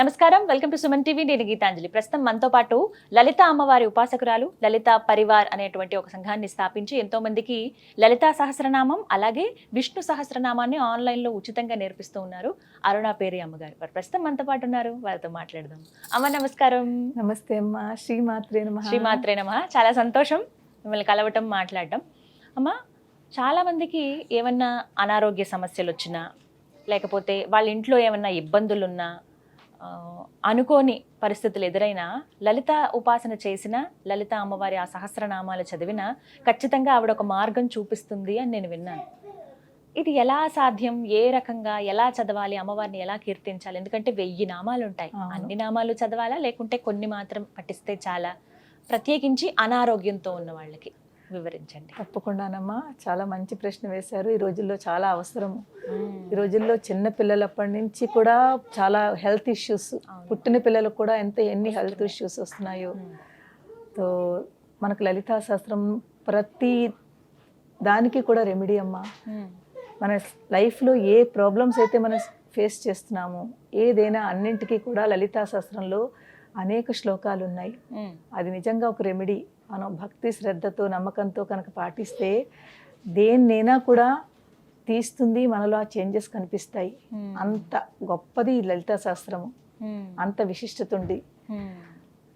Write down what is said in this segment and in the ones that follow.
నమస్కారం. Welcome to Suman TV. నేను గీతాంజలి. ప్రస్తుతం మనతో పాటు లలిత అమ్మవారి ఉపాసకురాలు లలిత పరివార్ అనేటువంటి ఒక సంఘాన్ని స్థాపించి ఎంతో మందికి లలితా సహస్రనామం అలాగే విష్ణు సహస్రనామాన్ని ఆన్లైన్లో ఉచితంగా నేర్పిస్తూ ఉన్నారు అరుణ పేరి అమ్మగారు వారు ప్రస్తుతం మనతో పాటు ఉన్నారు. వారితో మాట్లాడదాం. అమ్మ నమస్కారం. నమస్తే అమ్మా. శ్రీమాత్రే నమః. శ్రీమాత్రే నమ. చాలా సంతోషం మిమ్మల్ని కలవటం మాట్లాడటం. అమ్మ చాలా మందికి ఏమన్నా అనారోగ్య సమస్యలు వచ్చినా లేకపోతే వాళ్ళ ఇంట్లో ఏమన్నా ఇబ్బందులున్నా అనుకోని పరిస్థితులు ఎదురైనా లలిత ఉపాసన చేసిన లలిత అమ్మవారి ఆ సహస్రనామాలు చదివినా ఖచ్చితంగా ఆవిడ ఒక మార్గం చూపిస్తుంది అని నేను విన్నాను. ఇది ఎలా సాధ్యం? ఏ రకంగా? ఎలా చదవాలి? అమ్మవారిని ఎలా కీర్తించాలి? ఎందుకంటే వెయ్యి నామాలు ఉంటాయి. అన్ని నామాలు చదవాలా? లేకుంటే కొన్ని మాత్రం పఠిస్తే చాలా. ప్రత్యేకించి అనారోగ్యంతో ఉన్న వాళ్ళకి. వివరించండి. తప్పకుండానమ్మా చాలా మంచి ప్రశ్న వేశారు. ఈ రోజుల్లో చాలా అవసరం ఈ రోజుల్లో చిన్న పిల్లలప్పటి నుంచి కూడా చాలా హెల్త్ ఇష్యూస్. పుట్టిన పిల్లలకు కూడా ఎంత ఎన్ని హెల్త్ ఇష్యూస్ వస్తున్నాయో. సో మనకు లలితా శాస్త్రం ప్రతి దానికి కూడా రెమెడీ అమ్మా. మన లైఫ్లో ఏ ప్రాబ్లమ్స్ అయితే మనం ఫేస్ చేస్తున్నామో ఏదైనా అన్నింటికీ కూడా లలితా శాస్త్రంలో అనేక శ్లోకాలు ఉన్నాయి. అది నిజంగా ఒక రెమెడీ. మనం భక్తి శ్రద్ధతో నమ్మకంతో కనుక పాటిస్తే దేన్నైనా కూడా తీస్తుంది మనలో ఆ చేంజెస్ కనిపిస్తాయి. అంత గొప్పది లలితా శాస్త్రము. అంత విశిష్టత ఉంది.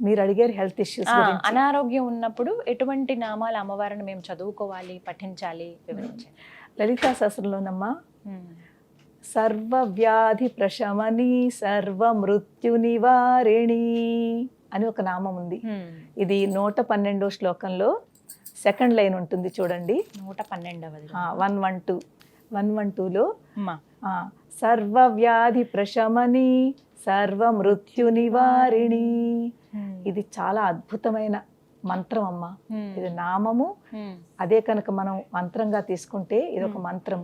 మీరు అడిగారు హెల్త్ ఇష్యూస్ అనారోగ్యం ఉన్నప్పుడు ఎటువంటి నామాల అమ్మవారిని మేము చదువుకోవాలి పఠించాలి వివరించండి లలితా శాస్త్రంలోనమ్మా ఉమ్. సర్వ వ్యాధి ప్రశమని సర్వ మృత్యు నివారిణి అని ఒక నామం ఉంది. ఇది నూట పన్నెండో శ్లోకంలో సెకండ్ లైన్ ఉంటుంది చూడండి నూట పన్నెండవది one one two one one టూలో అమ్మా. సర్వ వ్యాధి ప్రశమని సర్వ మృత్యు నివారిణి. ఇది చాలా అద్భుతమైన మంత్రం అమ్మ. ఇది నామము. అదే కనుక మనం మంత్రంగా తీసుకుంటే ఇది ఒక మంత్రం.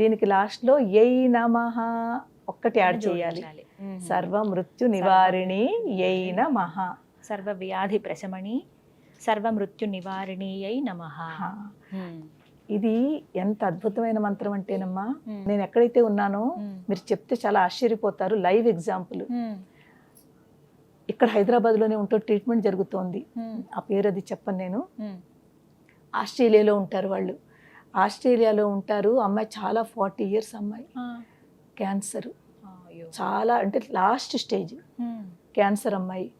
దీనికి లాస్ట్లో యై నమః ఒక్కటి యాడ్ చేయాలి. సర్వ మృత్యు నివారిణి యై నమః. సర్వ వ్యాధి ప్రశమణి సర్వ మృత్యు నివారిణి అయి నమ. ఇది ఎంత అద్భుతమైన మంత్రం అంటేనమ్మా నేను ఎక్కడైతే ఉన్నానో. మీరు చెప్తే చాలా ఆశ్చర్యపోతారు లైవ్ ఎగ్జాంపుల్. ఇక్కడ హైదరాబాద్లోనే ఉంటూ ట్రీట్మెంట్ జరుగుతోంది. ఆ పేరు అది చెప్పను నేను. ఆస్ట్రేలియాలో ఉంటారు వాళ్ళు. ఆస్ట్రేలియాలో ఉంటారు అమ్మాయి చాలా ఫార్టీ ఇయర్స్ అమ్మాయి. క్యాన్సర్. చాలా అంటే లాస్ట్ స్టేజ్ క్యాన్సర్ అమ్మాయి.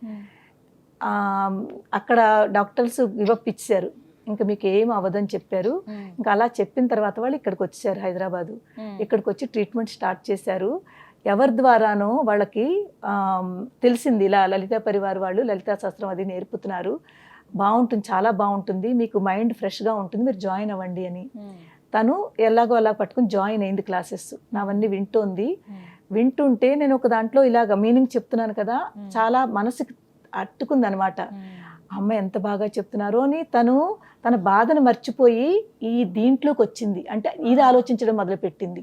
ఆ, అక్కడ డాక్టర్స్ గివప్ ఇచ్చారు ఇంకా మీకు ఏం అవ్వదని చెప్పారు. ఇంకా అలా చెప్పిన తర్వాత వాళ్ళు ఇక్కడికి వచ్చారు హైదరాబాదు. ఇక్కడికి వచ్చి ట్రీట్మెంట్ స్టార్ట్ చేశారు. ఎవరి ద్వారానో వాళ్ళకి తెలిసింది ఇలా లలితా పరివార్ వాళ్ళు లలితా శాస్త్రం అది నేర్పుతున్నారు. బాగుంటుంది చాలా బాగుంటుంది. మీకు మైండ్ ఫ్రెష్గా ఉంటుంది మీరు జాయిన్ అవ్వండి అని. తను ఎలాగో అలా పట్టుకుని జాయిన్ అయింది క్లాసెస్. నావన్నీ వింటోంది. వింటుంటే నేను ఒక దాంట్లో ఇలాగ మీనింగ్ చెప్తున్నాను కదా చాలా మనసుకి అట్టుకుంది అనమాట అమ్మ ఎంత బాగా చెప్తున్నారో అని తను తన బాధను మర్చిపోయి ఈ దీంట్లోకి వచ్చింది. అంటే ఇది ఆలోచించడం మొదలుపెట్టింది.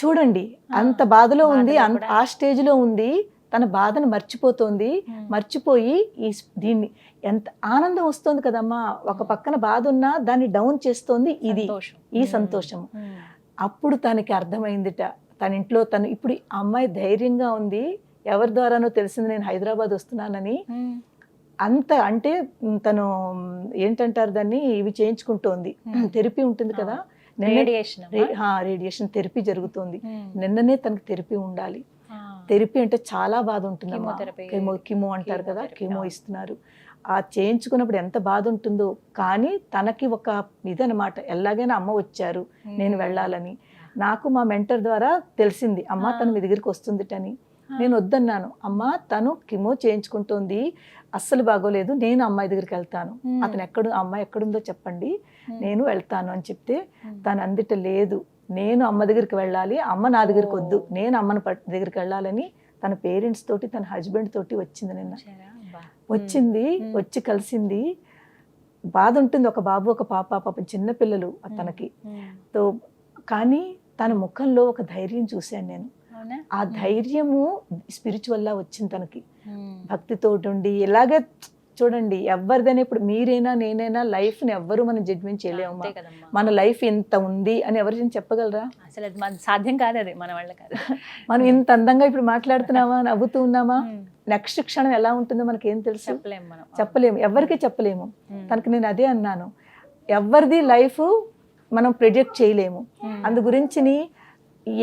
చూడండి అంత బాధలో ఉంది. ఆ స్టేజ్లో ఉంది తన బాధను మర్చిపోతోంది మర్చిపోయి ఈ దీన్ని ఎంత ఆనందం వస్తుంది కదమ్మా. ఒక పక్కన బాధ ఉన్నా దాన్ని డౌన్ చేస్తోంది ఇది. ఈ సంతోషం అప్పుడు తనకి అర్థమైందిట తన ఇంట్లో తను ఇప్పుడు అమ్మాయి ధైర్యంగా ఉంది. ఎవరి ద్వారానో తెలిసింది నేను హైదరాబాద్ వస్తున్నానని. అంత అంటే తను ఏంటంటారు దాన్ని? ఇవి చేయించుకుంటోంది. థెరపీ ఉంటుంది కదా? రేడియేషన్ రేడియేషన్ థెరపీ జరుగుతుంది. నిన్ననే తనకి థెరపీ ఉండాలి. థెరపీ అంటే చాలా బాధ ఉంటుంది. కిమో కిమో అంటారు కదా? కిమో. ఇస్తున్నారు. ఆ చేయించుకున్నప్పుడు ఎంత బాధ ఉంటుందో. కానీ తనకి ఒక ఇదనమాట ఎలాగైనా అమ్మ వచ్చారు. నేను వెళ్ళాలని. నాకు మా మెంటర్ ద్వారా తెలిసింది అమ్మ తను మీ దగ్గరికి వస్తుందిటని. నేను వద్దన్నాను అమ్మ తను కిమో చేయించుకుంటోంది అస్సలు బాగోలేదు నేను అమ్మాయి దగ్గరికి వెళ్తాను. అతను ఎక్కడ అమ్మాయి ఎక్కడుందో చెప్పండి నేను వెళ్తాను అని చెప్తే తను అందిట లేదు నేను అమ్మ దగ్గరికి వెళ్ళాలి అమ్మ నా దగ్గరికి వద్దు. నేను అమ్మని దగ్గరికి వెళ్ళాలని తన పేరెంట్స్ తోటి తన హస్బెండ్ తోటి వచ్చింది నిన్న. వచ్చింది. వచ్చి కలిసింది బాధ ఉంటుంది ఒక బాబు ఒక పాప పాప చిన్న పిల్లలు తనకి. తో కానీ తన ముఖంలో ఒక ధైర్యం చూశాను నేను. ఆ ధైర్యము స్పిరిచువల్లా వచ్చింది తనకి. భక్తితో ఉండి ఇలాగే చూడండి ఎవరిదైనా ఇప్పుడు మీరైనా నేనైనా లైఫ్ని ఎవ్వరు మనం జడ్జిమెంట్ చేయలేము మన లైఫ్ ఇంత ఉంది అని ఎవరు చెప్పగలరా? అసలు సాధ్యం కాదు అది మన వాళ్ళ కాదు. మనం ఇంత అందంగా ఇప్పుడు మాట్లాడుతున్నామా నవ్వుతూ ఉన్నామా. నెక్స్ట్ క్షణం ఎలా ఉంటుందో మనకి ఏం తెలుసు? చెప్పలేం మనం. చెప్పలేము. ఎవరికి చెప్పలేము. తనకి నేను అదే అన్నాను. ఎవరిది లైఫ్ మనం ప్రిడిక్ట్ చేయలేము ఉమ్. అందు గురించిని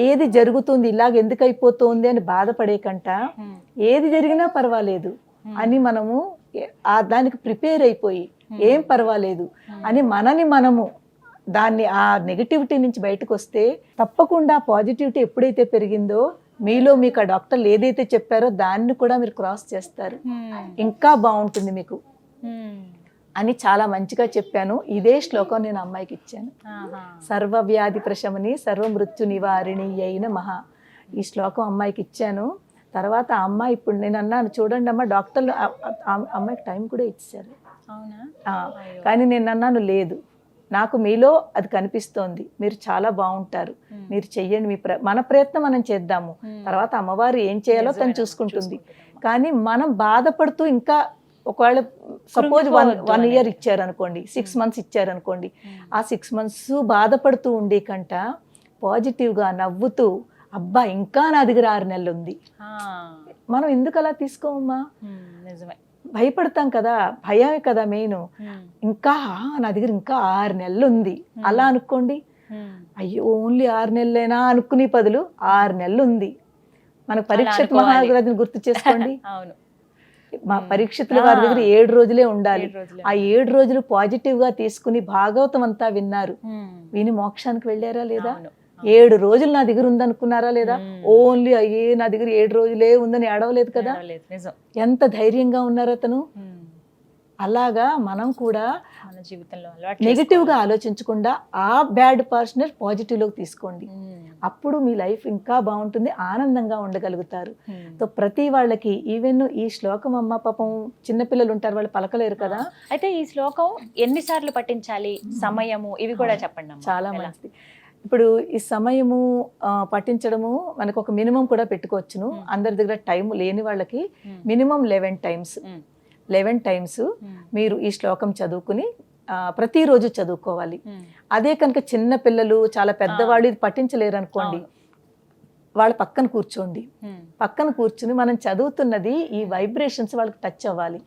ఏది జరుగుతుంది ఇలాగ ఎందుకు అయిపోతుంది అని బాధపడే కంట ఉమ్. ఏది జరిగినా పర్వాలేదు అని మనము ఆ దానికి ప్రిపేర్ అయిపోయి ఏం పర్వాలేదు అని మనని మనము దాన్ని ఆ నెగిటివిటీ నుంచి బయటకు వస్తే తప్పకుండా పాజిటివిటీ ఎప్పుడైతే పెరిగిందో మీలో మీకు ఆ డాక్టర్లు ఏదైతే చెప్పారో దాన్ని కూడా మీరు క్రాస్ చేస్తారు. ఇంకా బాగుంటుంది మీకు. అని చాలా మంచిగా చెప్పాను. ఇదే శ్లోకం నేను అమ్మాయికి ఇచ్చాను. సర్వ వ్యాధి ప్రశమని సర్వ మృత్యు నివారిణి అయిన మహా ఈ శ్లోకం అమ్మాయికి ఇచ్చాను. తర్వాత ఆ అమ్మాయి ఇప్పుడు నేను అన్నాను చూడండి అమ్మ డాక్టర్లు అమ్మాయికి టైం కూడా ఇచ్చారు. కానీ నేను అన్నాను లేదు. నాకు మీలో అది కనిపిస్తోంది. మీరు చాలా బాగుంటారు. మీరు చెయ్యండి మీ ప్ర మన ప్రయత్నం మనం చేద్దాము. తర్వాత అమ్మవారు ఏం చేయాలో తను చూసుకుంటుంది. కానీ మనం బాధపడుతూ ఇంకా ఒకవేళ సపోజ్ వన్ వన్. ఇయర్ ఇచ్చారనుకోండి సిక్స్ మంత్స్ ఇచ్చారనుకోండి ఉమ్. ఆ సిక్స్ మంత్స్ బాధపడుతూ ఉండే కంట పాజిటివ్గా నవ్వుతూ అబ్బా ఇంకా నా దగ్గర ఆరు నెలలు ఉంది. మనం ఎందుకు అలా తీసుకోమమ్మా ఉమ్. నిజమే భయపడతాం కదా భయమే కదా మెయిన్. ఇంకా నా దగ్గర ఇంకా ఆరు నెలలు ఉంది అలా అనుకోండి. అయ్యో ఓన్లీ ఆరు నెలలేనా అనుకునే బదులు ఆరు నెలలు ఉంది మన పరీక్షిత్ అనుకోవాలి. మహారాజుని గుర్తు చేసుకోండి అవును మా పరీక్షితుల వారి దగ్గర ఏడు రోజులే ఉండాలి. ఆ ఏడు రోజులు పాజిటివ్గా తీసుకుని భాగవతం అంతా విన్నారు. విని మోక్షానికి వెళ్ళారా లేదా. ఏడు రోజులు నా దగ్గర ఉందనుకున్నారా లేదా. ఓన్లీ అయ్యే నా దగ్గర ఏడు రోజులే ఉందని ఏడవలేదు కదా ఎంత ధైర్యంగా ఉన్నారు అతను. అలాగా మనం కూడా మన జీవితంలో నెగిటివ్గా ఆలోచించకుండా ఆ బ్యాడ్ పర్సన్ పాజిటివ్లోకి తీసుకోండి. అప్పుడు మీ లైఫ్ ఇంకా బాగుంటుంది ఆనందంగా ఉండగలుగుతారు. సో ప్రతి వాళ్ళకి ఈవెన్ ఈ శ్లోకం అమ్మ పాపం చిన్నపిల్లలు ఉంటారు వాళ్ళు పలకలేరు కదా అయితే ఈ శ్లోకం ఎన్నిసార్లు పఠించాలి సమయము ఇవి కూడా చెప్పండి. చాలా? మంచిది ఇప్పుడు ఈ సమయము ఆ, పఠించడము మనకు ఒక మినిమం కూడా పెట్టుకోవచ్చును మ్మ్. అందరి దగ్గర టైం లేని వాళ్ళకి. Minimum eleven times. Eleven times. మీరు ఈ శ్లోకం చదువుకుని ప్రతిరోజు చదువుకోవాలి. అదే కనుక చిన్న పిల్లలు చాలా పెద్దవాళ్ళు ఇది పఠించలేరు అనుకోండి. వాళ్ళ పక్కన కూర్చోండి. పక్కన కూర్చుని మనం చదువుతున్నది ఈ వైబ్రేషన్స్ వాళ్ళకి టచ్ అవ్వాలి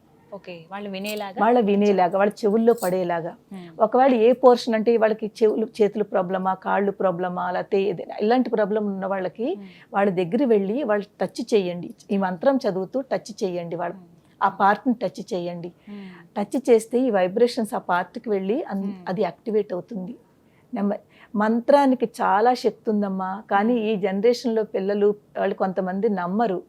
వాళ్ళు వినేలాగా వాళ్ళ వినేలాగా వాళ్ళ చెవుల్లో పడేలాగా. ఒకవేళ ఏ పోర్షన్ అంటే వాళ్ళకి చెవులు చేతులు ప్రాబ్లమా కాళ్ళు ప్రాబ్లమా లేకపోతే ఏదైనా ఇలాంటి ప్రాబ్లం ఉన్న వాళ్ళకి. వాళ్ళ దగ్గర వెళ్ళి వాళ్ళు టచ్ చేయండి ఈ మంత్రం చదువుతూ టచ్ చేయండి వాళ్ళు ఆ పార్ట్ని టచ్ చేయండి. ఉమ్. టచ్ చేస్తే ఈ వైబ్రేషన్స్ ఆ పార్ట్కి వెళ్ళి Hmm. అది యాక్టివేట్ అవుతుంది. నెమ్మ- మంత్రానికి చాలా శక్తి ఉందమ్మా. కానీ ఈ జనరేషన్లో పిల్లలు వాళ్ళు కొంతమంది నమ్మరు.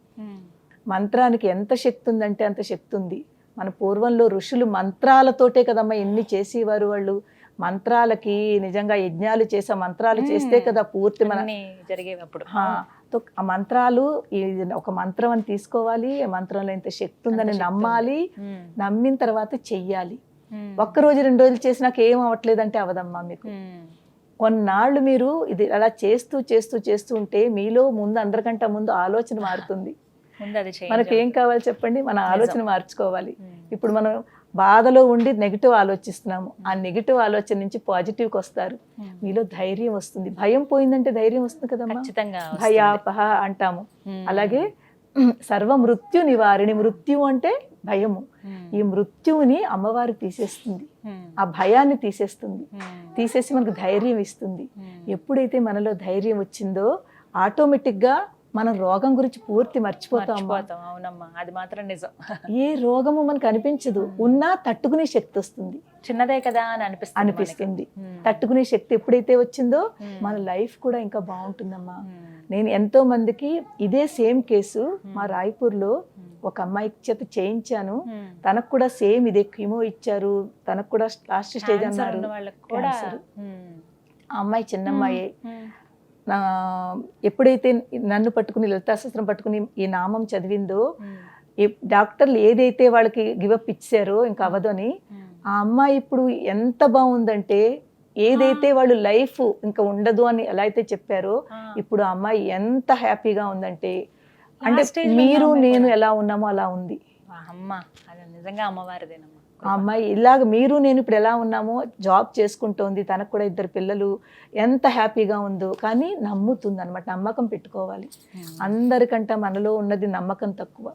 మంత్రానికి ఎంత శక్తి ఉందంటే అంత శక్తి ఉంది. మన పూర్వంలో ఋషులు మంత్రాలతోటే కదమ్మా ఎన్ని చేసేవారు వాళ్ళు. మంత్రాలకి నిజంగా యజ్ఞాలు చేసే మంత్రాలు చేస్తే కదా పూర్తి మన అన్నీ జరిగేవి అప్పుడు. ఆ, తో ఆ మంత్రాలు ఒక మంత్రం అని తీసుకోవాలి ఆ మంత్రంలో ఇంత శక్తి ఉందని. నమ్మాలి. నమ్మిన తర్వాత చెయ్యాలి ఉమ్. ఒక్క రోజు రెండు రోజులు చేసి నాకు ఏం అవ్వట్లేదంటే అవదమ్మా మీకు. కొన్నాళ్ళు మీరు ఇది అలా చేస్తూ చేస్తూ చేస్తూ ఉంటే మీలో ముందు అందరికంటే ముందు ఆలోచన మారుతుంది మనకి ఏం కావాలి చెప్పండి మన ఆలోచన మార్చుకోవాలి. ఇప్పుడు మనం బాధలో ఉండి నెగిటివ్ ఆలోచిస్తున్నాము ఆ నెగిటివ్ ఆలోచన నుంచి పాజిటివ్కి వస్తారు ఉమ్. మీలో ధైర్యం వస్తుంది భయం పోయిందంటే ధైర్యం వస్తుంది వస్తుంది. భయాపహ అంటాము ఉమ్. అలాగే సర్వ మృత్యు నివారిణి మృత్యు అంటే భయము ఉమ్. ఈ మృత్యువుని అమ్మవారు తీసేస్తుంది. ఆ భయాన్ని తీసేస్తుంది. తీసేసి మనకు ధైర్యం ఇస్తుంది. ఎప్పుడైతే మనలో ధైర్యం వచ్చిందో ఆటోమేటిక్గా మనం రోగం గురించి పూర్తి మర్చిపోతాం అవునమ్మా. అది మాత్రం నిజం. ఏ రోగము మనకు అనిపించదు. ఉన్నా తట్టుకునే శక్తి వస్తుంది. చిన్నదే కదా అని అనిపిస్తుంది అనిపిస్తుంది. తట్టుకునే శక్తి ఎప్పుడైతే వచ్చిందో. మన లైఫ్ కూడా ఇంకా బాగుంటుందమ్మా. నేను ఎంతో మందికి ఇదే సేమ్ కేసు మా రాయ్పూర్లో ఒక అమ్మాయి చేత చేయించాను. తనకు కూడా సేమ్ ఇదే కీమో ఇచ్చారు. తనకు కూడా లాస్ట్ స్టేజ్ అన్నారు. ఆ అమ్మాయి చిన్న అమ్మాయి ఉమ్. నా ఎప్పుడైతే నన్ను పట్టుకుని లలితాశాస్త్రం పట్టుకుని ఈ నామం చదివిందో డాక్టర్లు ఏదైతే వాళ్ళకి గివప్ ఇచ్చారో ఇంకా అవ్వదని. ఆ అమ్మాయి ఇప్పుడు ఎంత బాగుందంటే ఏదైతే వాళ్ళు లైఫ్ ఇంకా ఉండదు అని ఎలా అయితే చెప్పారో. ఇప్పుడు ఆ అమ్మాయి ఎంత హ్యాపీగా ఉందంటే అంటే మీరు నేను. ఎలా ఉన్నామో అలా ఉంది అమ్మ అది నిజంగా అమ్మవారిదేనమ్మా. అమ్మాయి ఇలాగ మీరు నేను ఇప్పుడు ఎలా ఉన్నామో జాబ్ చేసుకుంటోంది తనకు కూడా ఇద్దరు పిల్లలు ఎంత హ్యాపీగా ఉందో కానీ నమ్ముతుంది అనమాట నమ్మకం పెట్టుకోవాలి. అందరికంటే మనలో ఉన్నది నమ్మకం తక్కువ.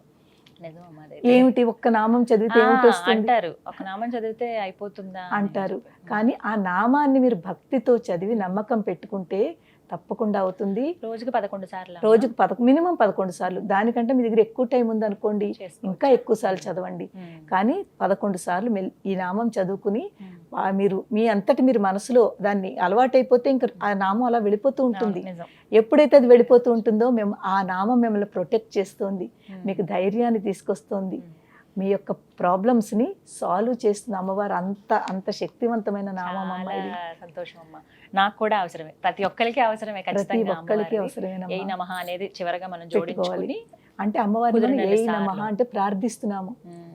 ఏమిటి ఒక్క నామం చదివితే ఏమిటి అంటారు. ఒక నామం చదివితే అయిపోతుందా. అంటారు. కానీ ఆ నామాన్ని మీరు భక్తితో చదివి నమ్మకం పెట్టుకుంటే తప్పకుండా అవుతుంది రోజుకి పదకొండు సార్లు. రోజుకు పదకొ మినిమం పదకొండు సార్లు దానికంటే మీ దగ్గర ఎక్కువ టైం ఉందనుకోండి. ఇంకా ఎక్కువ సార్లు చదవండి. కానీ పదకొండు సార్లు ఈ నామం చదువుకుని మీరు మీ అంతటి మీరు మనసులో దాన్ని అలవాటైపోతే ఇంకా ఆ నామం అలా వెళ్ళిపోతూ ఉంటుంది ఎప్పుడైతే అది వెళ్ళిపోతూ ఉంటుందో మేము ఆ నామం మిమ్మల్ని ప్రొటెక్ట్ చేస్తుంది. మీకు ధైర్యాన్ని తీసుకొస్తుంది. మీ యొక్క ప్రాబ్లమ్స్ని సాల్వ్ చేస్తుంది అమ్మవారు. అంత అంత శక్తివంతమైన నామం అమ్మ సంతోషం అమ్మ నాకు కూడా అవసరమే. ప్రతి ఒక్కరికి అవసరమే ప్రతి ఒక్కరికి ఏ నమః అనేది చివరగా మనం. జోడించుకొని అంటే మనం ఏ. నమః అంటే ప్రార్థిస్తున్నాము.